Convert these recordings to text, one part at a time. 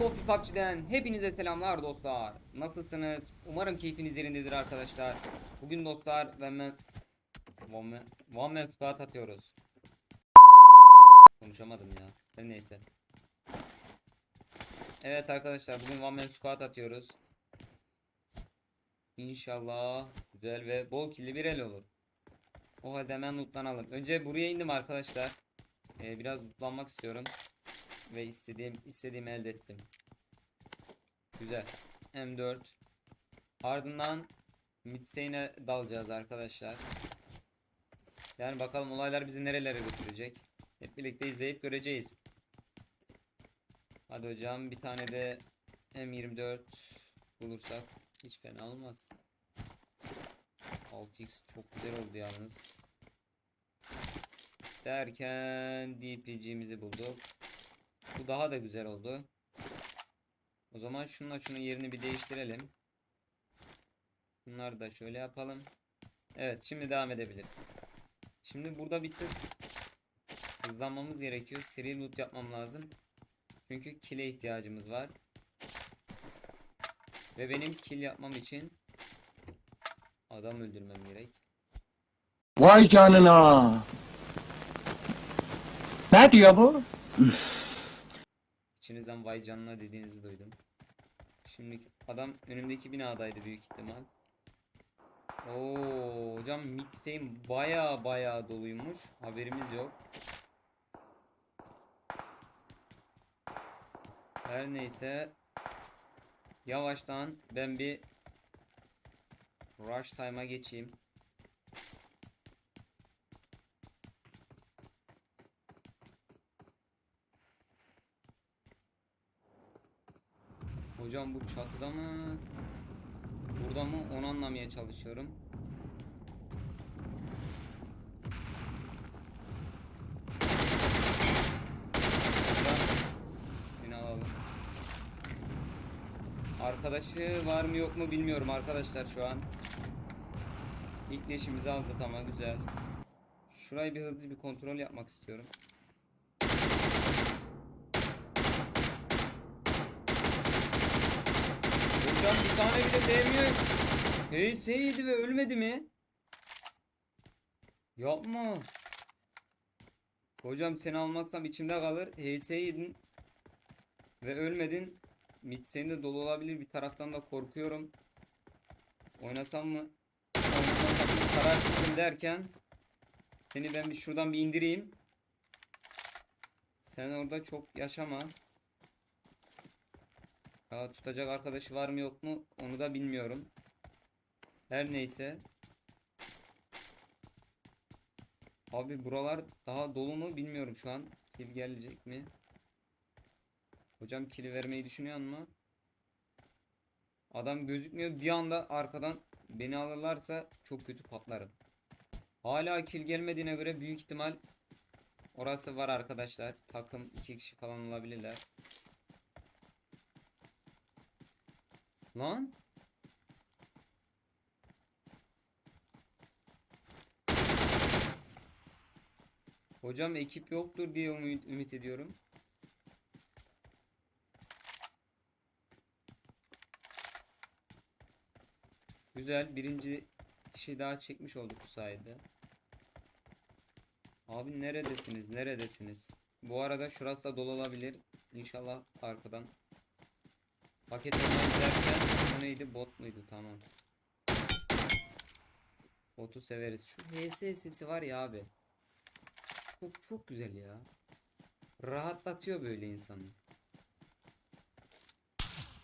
Coffee PUBG'den hepinize selamlar dostlar. Nasılsınız? Umarım keyfiniz yerindedir arkadaşlar. Bugün dostlar One Man, One Man, Squad atıyoruz. Konuşamadım ya. Her neyse. Evet arkadaşlar bugün One Man Squad atıyoruz. İnşallah güzel ve bol killi bir el olur. O halde hemen lootlanalım. Önce buraya indim arkadaşlar. Ee, biraz lootlanmak istiyorum. Ve istediğim istediğimi elde ettim. Güzel. M4. Ardından Midsane'e dalacağız arkadaşlar. Yani bakalım olaylar bizi nerelere götürecek. Hep birlikte izleyip göreceğiz. Hadi hocam bir tane de M24 bulursak hiç fena olmaz. 6x çok güzel oldu yalnız. Derken DPG'mizi bulduk. Bu daha da güzel oldu. O zaman şununla şunun yerini bir değiştirelim. Bunları da şöyle yapalım. Evet şimdi devam edebiliriz. Şimdi burada bir tık hızlanmamız gerekiyor. Seri loot yapmam lazım. Çünkü kill'e ihtiyacımız var. Ve benim kill yapmam için adam öldürmem gerek. Vay canına. Ne diyor bu? İçinizden vay canına dediğinizi duydum. Şimdi adam önümdeki binadaydı büyük ihtimal. Oo hocam midstay'im baya baya doluymuş. Haberimiz yok. Her neyse. Yavaştan ben bir rush time'a geçeyim. Hocam bu çatıda mı? Burada mı? Onu anlamaya çalışıyorum. Beni alalım. Arkadaşı var mı yok mu bilmiyorum arkadaşlar şu an. İlk leşimizi aldık ama güzel. Şurayı bir hızlı bir kontrol yapmak istiyorum. Hocam bir tane bile değmiyor. HS'ydi ve ölmedi mi? Yapma. Hocam seni almazsam içimde kalır. HS yedin ve ölmedin. Mid senin de dolu olabilir. Bir taraftan da korkuyorum. Oynasam mı? Mı? Kararsızım derken seni ben bir şuradan bir indireyim. Sen orada çok yaşama. Ya tutacak arkadaşı var mı yok mu onu da bilmiyorum. Her neyse. Abi buralar daha dolu mu bilmiyorum şu an. Kill gelecek mi? Hocam kill vermeyi düşünüyor mu? Adam gözükmüyor. Bir anda arkadan beni alırlarsa çok kötü patlarım. Hala kill gelmediğine göre büyük ihtimal orası var arkadaşlar. Takım iki kişi falan olabilirler. Lan. Hocam ekip yoktur diye ümit, ediyorum. Güzel. Birinci kişi daha çekmiş olduk bu sayede. Abi neredesiniz? Neredesiniz? Bu arada şurası da dolu olabilir. İnşallah arkadan Paket derken o neydi bot muydu tamam. Botu severiz. Şu HS sesi var ya abi. Çok çok güzel ya. Rahatlatıyor böyle insanı.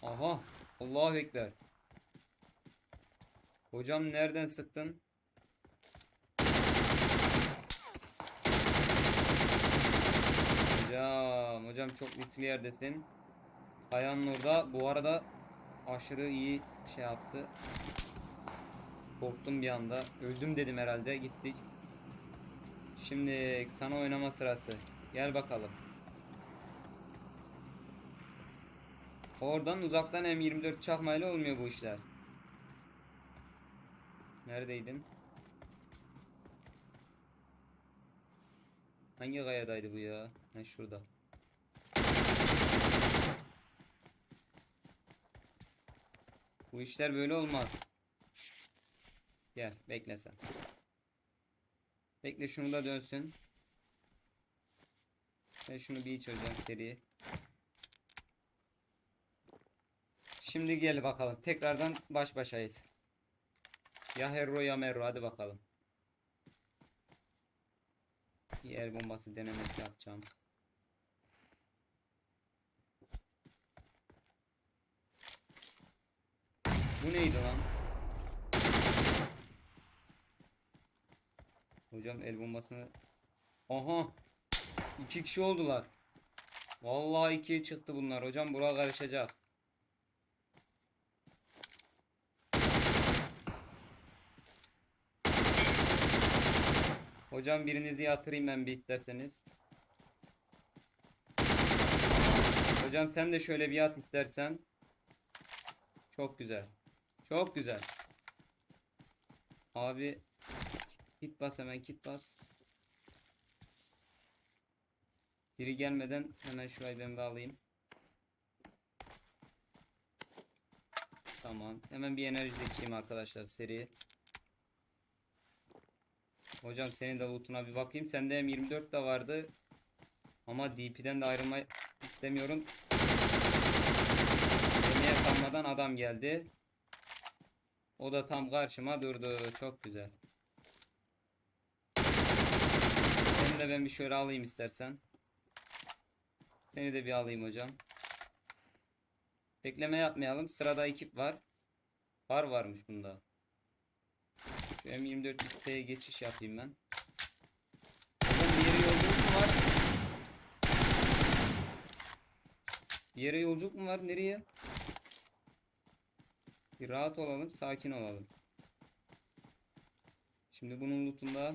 Aha. Allahu Ekber. Hocam nereden sıktın? Hocam, hocam çok riskli yerdesin. Ayağın orada. Bu arada aşırı iyi şey yaptı. Korktum bir anda. Öldüm dedim herhalde. Gittik. Şimdi sana oynama sırası. Gel bakalım. Oradan uzaktan M24 çakmayla olmuyor bu işler. Neredeydin? Hangi kayadaydı bu ya? Ha şurada. Bu işler böyle olmaz. Gel bekle sen. Bekle şunu da dönsün. Ve şunu bir hocam seri. Şimdi gel bakalım. Tekrardan baş başayız. Ya Herro ya Merro hadi bakalım. Bir el bombası denemesi yapacağım. Bu neydi lan? Hocam el bombasını... Aha! İki kişi oldular. Vallahi ikiye çıktı bunlar. Hocam bura karışacak. Hocam birinizi yatırayım ben bir isterseniz. Hocam sen de şöyle bir yat istersen. Çok güzel. Çok güzel. Abi kit bas hemen kit bas. Biri gelmeden hemen şurayı ben bir alayım. Tamam. Hemen bir enerji içeyim arkadaşlar seri. Hocam senin de lootuna bir bakayım. Sende M24 de vardı. Ama DP'den de ayrılma istemiyorum. Yemeğe kalmadan adam geldi. O da tam karşıma durdu. Çok güzel. Seni de ben bir şöyle alayım istersen. Seni de bir alayım hocam. Bekleme yapmayalım. Sırada ekip var. Var varmış bunda. Şu M24 listeye geçiş yapayım ben. Bir yere yolculuk mu var? Yere yolculuk mu var? Nereye? Bir rahat olalım, sakin olalım. Şimdi bunun lootunda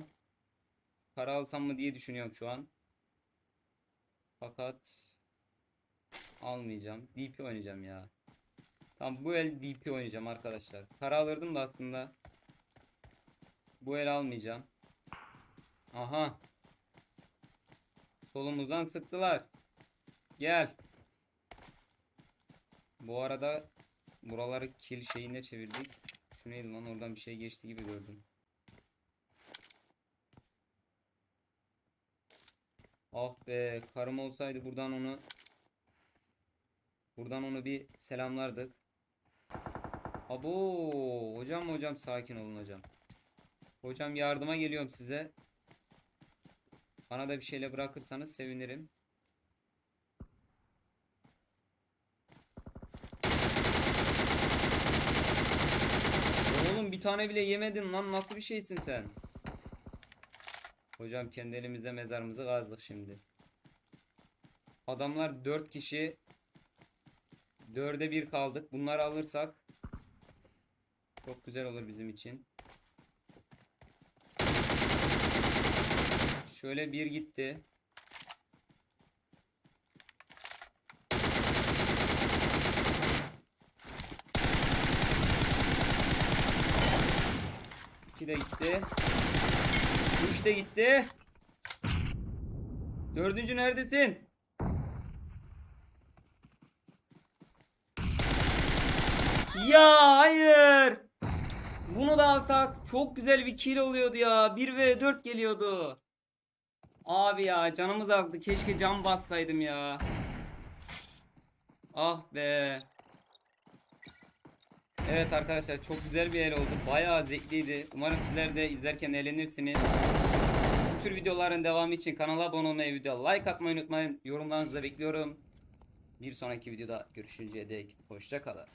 para alsam mı diye düşünüyorum şu an. Fakat almayacağım. DP oynayacağım ya. Tamam bu el DP oynayacağım arkadaşlar. Para alırdım da aslında. Bu el almayacağım. Aha. Solumuzdan sıktılar. Gel. Bu arada buraları kill şeyine çevirdik. Şu neydi lan oradan bir şey geçti gibi gördüm. Ah be karım olsaydı buradan onu buradan onu bir selamlardık. Abo hocam hocam sakin olun hocam. Hocam yardıma geliyorum size. Bana da bir şeyle bırakırsanız sevinirim. Oğlum bir tane bile yemedin lan nasıl bir şeysin sen? Hocam kendi elimizde mezarımızı kazdık şimdi. Adamlar 4 kişi 4'e 1 kaldık. Bunları alırsak çok güzel olur bizim için. Şöyle bir gitti. İki de gitti. Üç de gitti. Dördüncü neredesin? Ya hayır. Bunu da alsak çok güzel bir kill oluyordu ya. 1 ve 4 geliyordu. Abi ya canımız azdı. Keşke cam bassaydım ya. Ah be. Evet arkadaşlar çok güzel bir el oldu. Bayağı zevkliydi. Umarım sizler de izlerken eğlenirsiniz. Bu tür videoların devamı için kanala abone olmayı, video like atmayı unutmayın. Yorumlarınızı da bekliyorum. Bir sonraki videoda görüşünceye dek hoşça kalın.